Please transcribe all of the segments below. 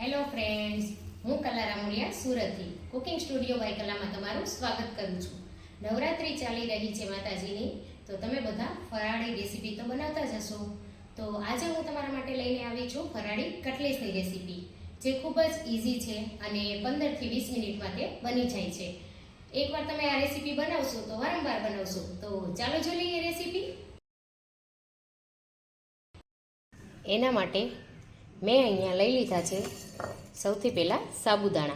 Hello friends હું કલા રામુલિયા, સુરતથી. કુકિંગ સ્ટુડિયો બાય કલામાં તમારું સ્વાગત કરું છું. નવરાત્રિ ચાલી રહી છે માતાજીની. તો તમે બધા ફરાળી રેસીપી તો બનાવતા જ હશો. તો આજે હું તમારા માટે લઈને આવી છું ફરાળી કટલેસની રેસીપી જે ખૂબ જ ઇઝી છે અને પંદરથી વીસ મિનિટમાં તે બની જાય છે. એકવાર તમે આ રેસીપી બનાવશો તો વારંવાર બનાવશો. તો ચાલો જોઈ લઈએ રેસીપી એના માટે મેં અહીંયા લઈ લીધા છે સૌથી પહેલાં સાબુદાણા.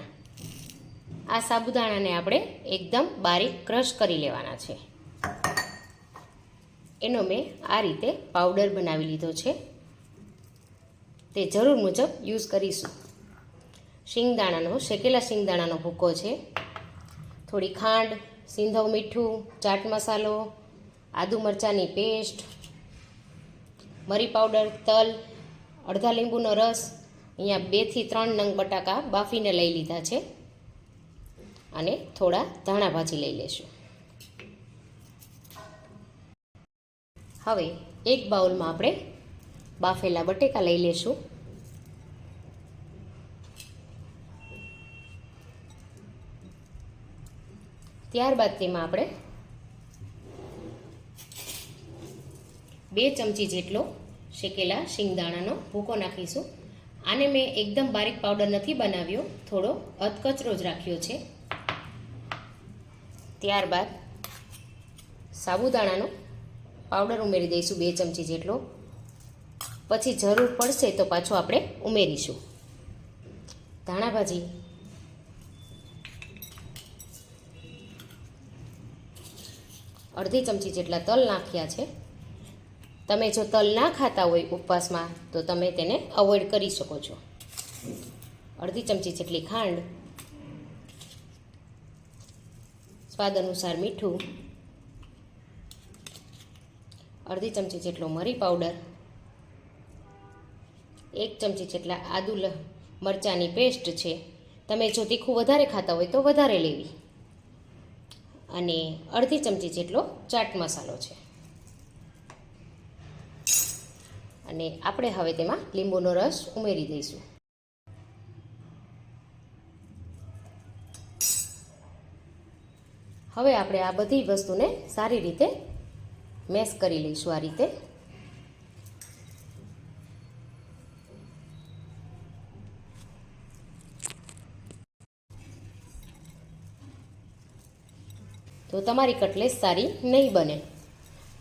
આ સાબુદાણાને આપણે એકદમ બારીક ક્રશ કરી લેવાના છે. એનો મેં આ રીતે પાવડર બનાવી લીધો છે. તે જરૂર મુજબ યુઝ કરીશું. શિંગદાણાનો, શેકેલા શિંગદાણાનો ભૂકો છે. થોડી ખાંડ, સિંધવ મીઠું, ચાટ મસાલો, આદુ મરચાંની પેસ્ટ, મરી પાવડર, તલ અડધા લીંબુનો રસ અહીંયા બેથી ત્રણ નંગ બટાકા બાફીને લઈ લીધા છે. અને થોડા ધાણા ભાજી લઈ લેશું. હવે એક બાઉલમાં આપણે બાફેલા બટેકા લઈ લેશું. ત્યારબાદ તેમાં આપણે બે ચમચી જેટલો શેકેલા શિંગદાણાનો ભૂકો નાખીશું. આને મેં એકદમ બારીક પાવડર નથી બનાવ્યો, થોડો અધકચરો જ રાખ્યો છે. ત્યારબાદ સાબુદાણાનો પાવડર ઉમેરી દઈશું બે ચમચી જેટલો. પછી જરૂર પડશે તો પાછો આપણે ઉમેરીશું. ધાણા ભાજી. અડધી ચમચી જેટલા તલ નાખ્યા છે. તમે જો તલ ના ખાતા હોય ઉપવાસમાં, તો તમે તેને અવોઇડ કરી શકો છો. અડધી ચમચી જેટલી ખાંડ, સ્વાદ અનુસાર મીઠું, અડધી ચમચી જેટલો મરી પાવડર, એક ચમચી જેટલા આદુ મરચાંની પેસ્ટ છે. તમે જો તીખું વધારે ખાતા હોય તો વધારે લેવી. અને અડધી ચમચી જેટલો ચાટ મસાલો છે. અને આપણે હવે તેમાં લીંબુનો રસ ઉમેરી દઈશું. હવે આપણે આ બધી વસ્તુને સારી રીતે મેશ કરી લઈશું આ રીતે. તો તમારી કટલેસ સારી નહીં બને.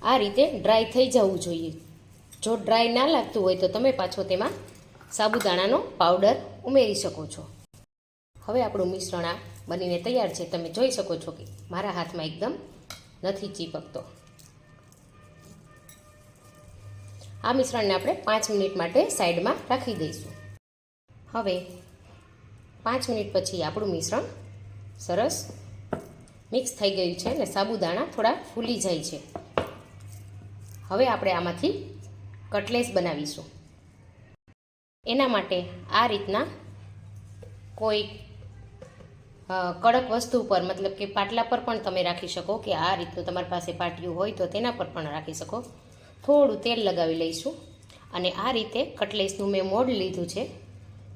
આ રીતે ડ્રાય થઈ જવું જોઈએ. જો ડ્રાય ના લાગતું હોય તો તમે પાછો તેમાં સાબુદાણાનો પાવડર ઉમેરી શકો છો. હવે આપણું મિશ્રણ આ બનીને તૈયાર છે. તમે જોઈ શકો છો કે મારા હાથમાં એકદમ નથી ચીપકતો. આ મિશ્રણને આપણે પાંચ મિનિટ માટે સાઈડમાં રાખી દઈશું. હવે પાંચ મિનિટ પછી આપણું મિશ્રણ સરસ મિક્સ થઈ ગયું છે અને સાબુદાણા થોડા ફૂલી જાય છે. હવે આપણે આમાંથી કટલેસ બનાવીશું. એના માટે આ રીતના કોઈ કડક વસ્તુ પર, મતલબ કે પાટલા પર પણ તમે રાખી શકો કે આ રીતનું તમારી પાસે પાટિયું હોય તો તેના પર પણ રાખી શકો. થોડું તેલ લગાવી લઈશું અને આ રીતે કટલેસનું મેં મોડ લીધું છે.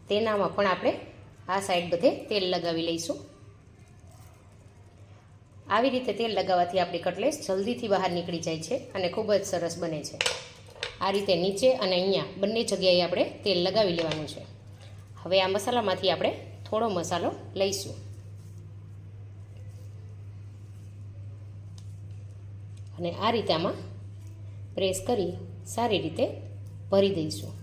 તેનામાં પણ આપણે આ સાઈડ બધે તેલ લગાવી લઈશું. આવી રીતે તેલ લગાવવાથી આપણી કટલેસ જલ્દીથી બહાર નીકળી જાય છે અને ખૂબ જ સરસ બને છે. આ રીતે નીચે અને અહીંયા બંને જગ્યાએ આપણે તેલ લગાવી લેવાનું છે. હવે આ મસાલામાંથી આપણે થોડો મસાલો લઈશું. અને આ રીતે આમાં પ્રેસ કરી સારી રીતે ભરી દઈશું.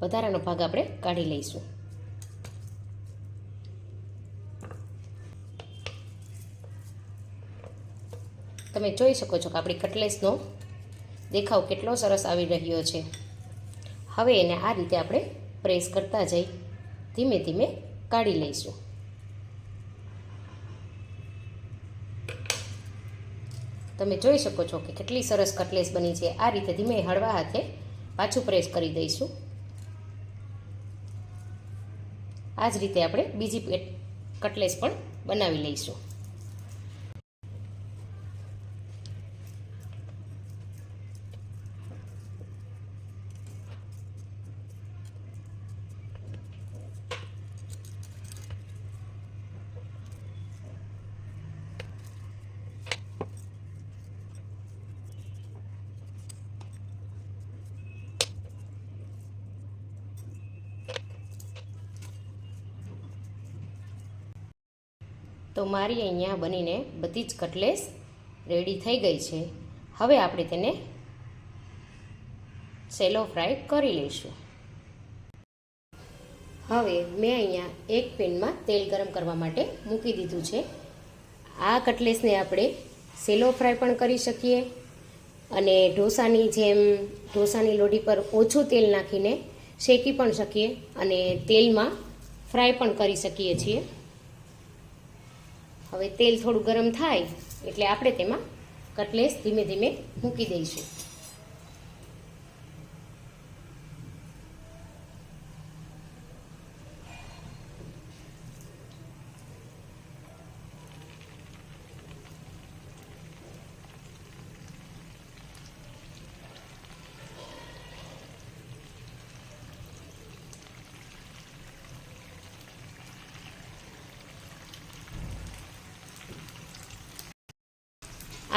વધારાનો ભાગ આપણે કાઢી લઈશું. તમે જોઈ શકો છો કે આપણી કટલેસનો દેખાવ કેટલો સરસ આવી રહ્યો છે. હવે એને આ રીતે આપણે પ્રેસ કરતા જઈ ધીમે ધીમે કાઢી લઈશું. તમે જોઈ શકો છો કે કેટલી સરસ કટલેસ બની છે. આ રીતે ધીમે હળવા હાથે પાછું પ્રેસ કરી દઈશું. આ જ રીતે આપણે બીજી કટલેસ પણ બનાવી લઈશું. તો મારી અહીંયા બનીને બધી જ કટલેસ રેડી થઈ ગઈ છે. હવે આપણે તેને સેલો ફ્રાય કરી લઈશું. હવે મેં અહીંયા એક પેનમાં તેલ ગરમ કરવા માટે મૂકી દીધું છે. આ કટલેસને આપણે સેલો ફ્રાય પણ કરી શકીએ અને ઢોસાની જેમ ઢોસાની લોઢી પર ઓછું તેલ નાખીને શેકી પણ શકીએ અને તેલમાં ફ્રાય પણ કરી શકીએ છીએ. હવે તેલ થોડું ગરમ થાય એટલે આપણે તેમાં કટલેસ ધીમે ધીમે મૂકી દઈશું.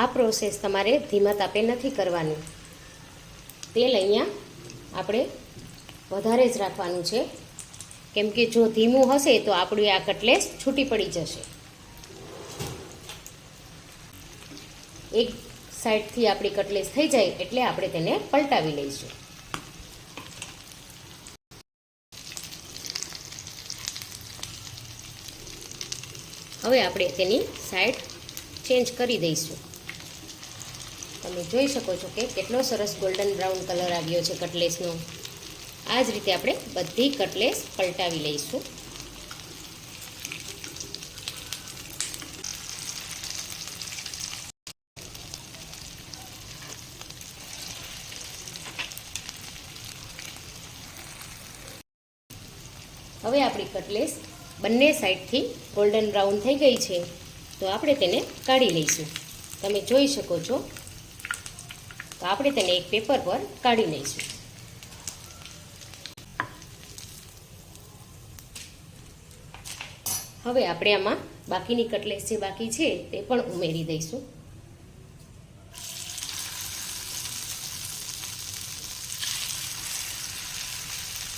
આ પ્રોસેસ તમારે ધીમા તાપે નથી કરવાની. તેલ અહીંયા આપણે વધારે જ રાખવાનું છે. કેમ કે જો ધીમું હશે તો આપણી આ કટલેસ છૂટી પડી જશે. એક સાઈડથી આપણી કટલેસ થઈ જાય એટલે આપણે તેને પલટાવી લઈશું. હવે આપણે તેની સાઈડ ચેન્જ કરી દઈશું. તમે જોઈ શકો છો કે કેટલો સરસ ગોલ્ડન બ્રાઉન કલર આવ્યો છે કટલેસનો આ જ રીતે આપણે બધી કટલેસ પલટાવી લઈશું. હવે આપણી કટલેસ બંને સાઈડથી ગોલ્ડન બ્રાઉન થઈ ગઈ છે. તો આપણે તેને કાઢી લઈશું. તમે જોઈ શકો છો તો આપણે તેને એક પેપર પર કાઢી લઈશું. હવે આપણે આમાં બાકીની કટલેસ જે બાકી છે તે પણ ઉમેરી દઈશું.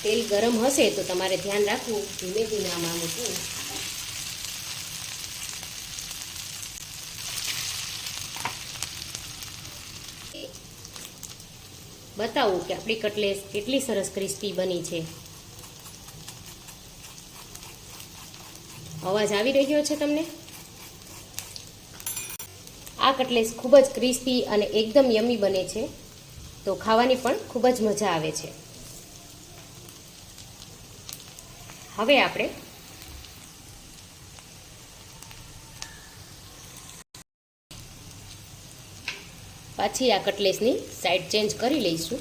તેલ ગરમ હશે તો તમારે ધ્યાન રાખવું ધીમે ધીમે આમાં મૂકવું. બતાવું કે આપણી કટલેસ કેટલી સરસ ક્રિસ્પી બની છે. અવાજ આવી રહ્યો છે તમને? આ કટલેસ ખૂબ જ ક્રિસ્પી અને એકદમ યમી બને છે, તો ખાવાની પણ ખૂબ જ મજા આવે છે. હવે આપણે પાછી આ કટલેસની સાઈડ ચેન્જ કરી લઈશું.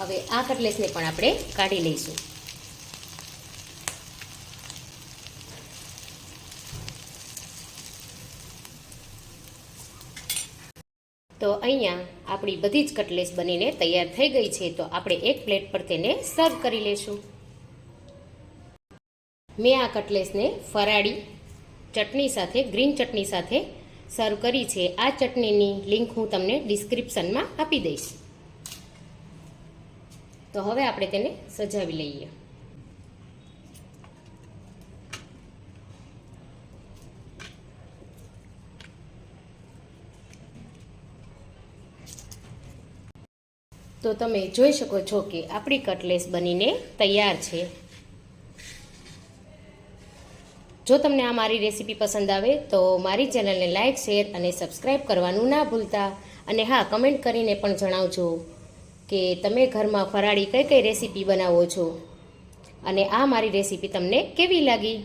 હવે આ કટલેસને પણ આપણે કાઢી લઈશું. તો અહીંયા આપણી બધી જ કટલેસ બનીને તૈયાર થઈ ગઈ છે, તો આપણે એક પ્લેટ પર તેને સર્વ કરી લેશું મેં આ કટલેસને ફરાળી ચટણી સાથે, ગ્રીન ચટણી સાથે સર્વ કરી છે. આ ચટણીની લિંક હું તમને ડિસ્ક્રિપ્શનમાં આપી દઈશ. તો હવે આપણે તેને સજાવી લઈએ. તો તમે જોઈ શકો છો કે આપણી કટલેસ બનીને તૈયાર છે. જો તમને આ મારી રેસીપી પસંદ આવે તો મારી ચેનલને લાઇક શેર અને સબસ્ક્રાઈબ કરવાનું ના ભૂલતા. અને હા, કમેન્ટ કરીને પણ જણાવજો કે તમે ઘરમાં ફરાળી કઈ કઈ રેસીપી બનાવો છો. અને આ મારી રેસીપી તમને કેવી લાગી?